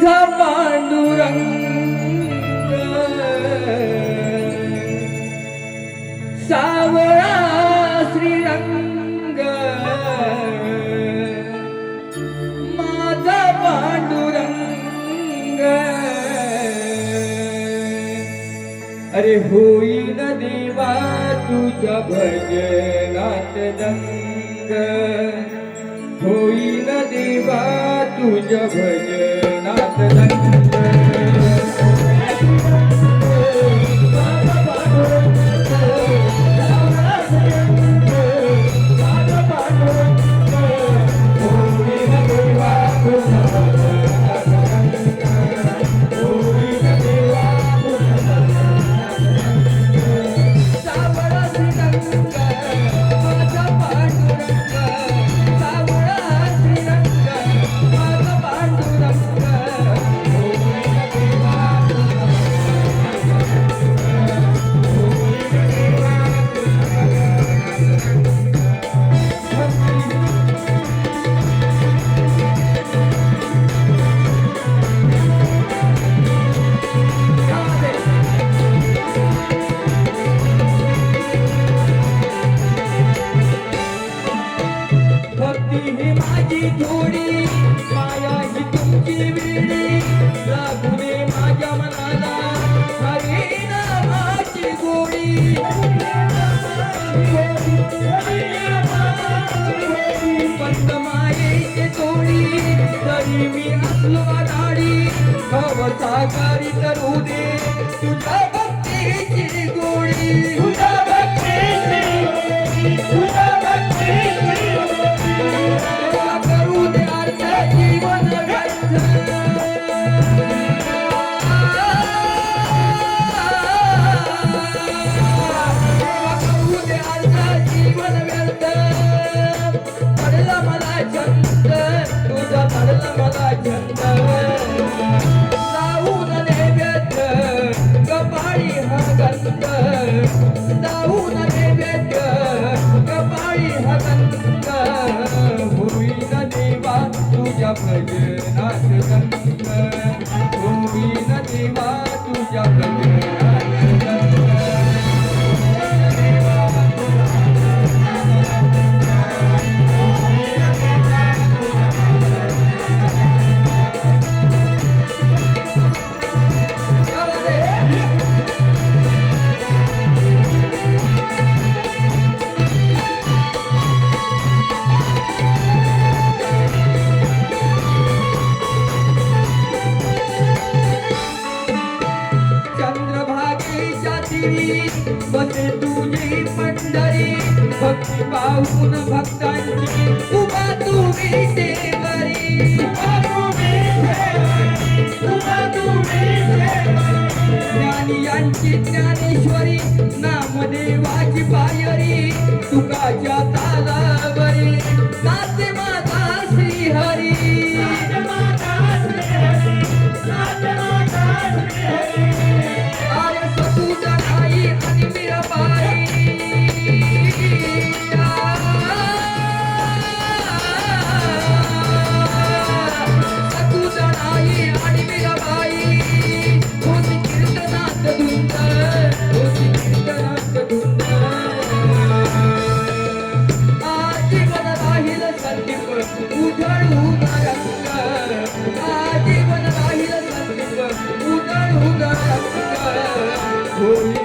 माझा पांडुरंग सावळा श्रीरंग. माझा पांडुरंग अरे होईल देवा तुझ्या भजनात दंग. होईल देवा तुझ्या भजन माझी थोडी माया ही तुमची वेळी लागू दे माझ्या मनाला हरी नामाची गोडी पंत मायेचे तोडी तरी मी असलो करू दे तुझ्या भक्तीची गोडी छंद तुझा पडला मला छंद जाऊन नैवेद्य कपाळी हा गंध जाऊन नैवेद्य कपाळी हा गंध देवा तुझ्या यांची ज्ञानेश्वरी नामदेवाची पायरी तुकाच्या तालावरी राहील संदीप उधळून रंग आजीवन राहील संदीप उधळून रंग होईल देवा